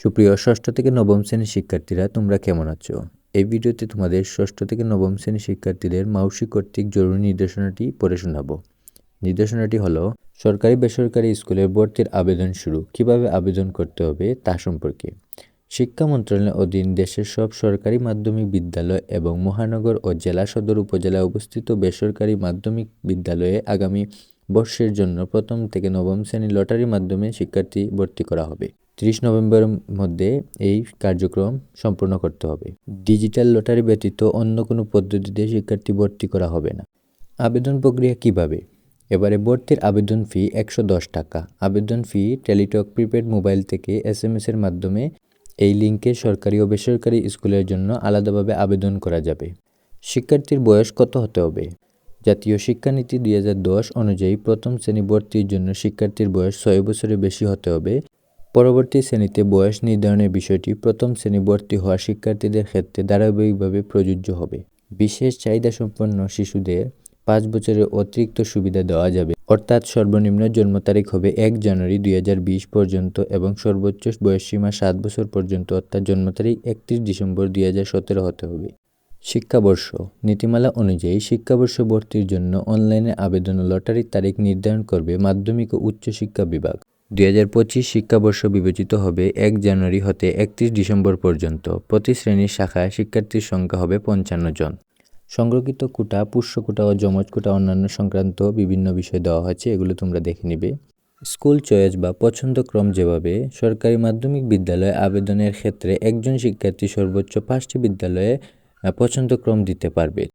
সুপ্রিয় ষষ্ঠ থেকে নবম শ্রেণির শিক্ষার্থীরা, তোমরা কেমন আছো? এই ভিডিওতে তোমাদের ষষ্ঠ থেকে নবম শ্রেণির শিক্ষার্থীদের মাউসি কর্তৃক জরুরি নির্দেশনাটি পড়ে শোনাবো। নির্দেশনাটি হলো, সরকারি বেসরকারি স্কুলের ভর্তির আবেদন শুরু, কীভাবে আবেদন করতে হবে তা সম্পর্কে। শিক্ষা মন্ত্রণালয়ের অধীন দেশের সব সরকারি মাধ্যমিক বিদ্যালয় এবং মহানগর ও জেলা সদর উপজেলায় অবস্থিত বেসরকারি মাধ্যমিক বিদ্যালয়ে আগামী বর্ষের জন্য প্রথম থেকে নবম শ্রেণির লটারির মাধ্যমে শিক্ষার্থী ভর্তি করা হবে। ত্রিশ নভেম্বরের মধ্যে এই কার্যক্রম সম্পূর্ণ করতে হবে। ডিজিটাল লটারি ব্যতীত অন্য কোনো পদ্ধতিতে শিক্ষার্থী ভর্তি করা হবে না। আবেদন প্রক্রিয়া কীভাবে? এবারে ভর্তির আবেদন ফি একশো দশ টাকা। আবেদন ফি টেলিটক প্রিপেড মোবাইল থেকে এস এম এর মাধ্যমে এই লিঙ্কে সরকারি ও বেসরকারি স্কুলের জন্য আলাদাভাবে আবেদন করা যাবে। শিক্ষার্থীর বয়স কত হতে হবে? জাতীয় শিক্ষানীতি দুই হাজার দশ অনুযায়ী প্রথম শ্রেণি ভর্তির জন্য শিক্ষার্থীর বয়স ছয় বছরের বেশি হতে হবে। পরবর্তী শ্রেণীতে বয়স নির্ধারণের বিষয়টি প্রথম শ্রেণি ভর্তি হওয়া শিক্ষার্থীদের ক্ষেত্রে ধারাবাহিকভাবে প্রযোজ্য হবে। বিশেষ চাহিদাসম্পন্ন শিশুদের পাঁচ বছরের অতিরিক্ত সুবিধা দেওয়া যাবে। অর্থাৎ সর্বনিম্ন জন্ম তারিখ হবে এক জানুয়ারি দুই হাজার বিশ পর্যন্ত এবং সর্বোচ্চ বয়সসীমা সাত বছর পর্যন্ত, অর্থাৎ জন্ম তারিখ একত্রিশ ডিসেম্বর দুই হাজার সতেরো হতে হবে। শিক্ষাবর্ষ নীতিমালা অনুযায়ী শিক্ষাবর্ষ ভর্তির জন্য অনলাইনে আবেদন লটারির তারিখ নির্ধারণ করবে মাধ্যমিক ও উচ্চশিক্ষা বিভাগ। দুই হাজার পঁচিশ শিক্ষাবর্ষ বিবেচিত হবে এক জানুয়ারি হতে একত্রিশ ডিসেম্বর পর্যন্ত। প্রতি শ্রেণির শাখায় শিক্ষার্থীর সংখ্যা হবে পঞ্চান্ন জন। সংরক্ষিত কোটা, পুষ্য কোটা ও যমজ কোটা অন্যান্য সংক্রান্ত বিভিন্ন বিষয় দেওয়া হয়েছে, এগুলো তোমরা দেখে নিবে। স্কুল চয়েস বা পছন্দক্রম যেভাবে, সরকারি মাধ্যমিক বিদ্যালয়ে আবেদনের ক্ষেত্রে একজন শিক্ষার্থী সর্বোচ্চ পাঁচটি বিদ্যালয়ে পছন্দক্রম দিতে পারবে।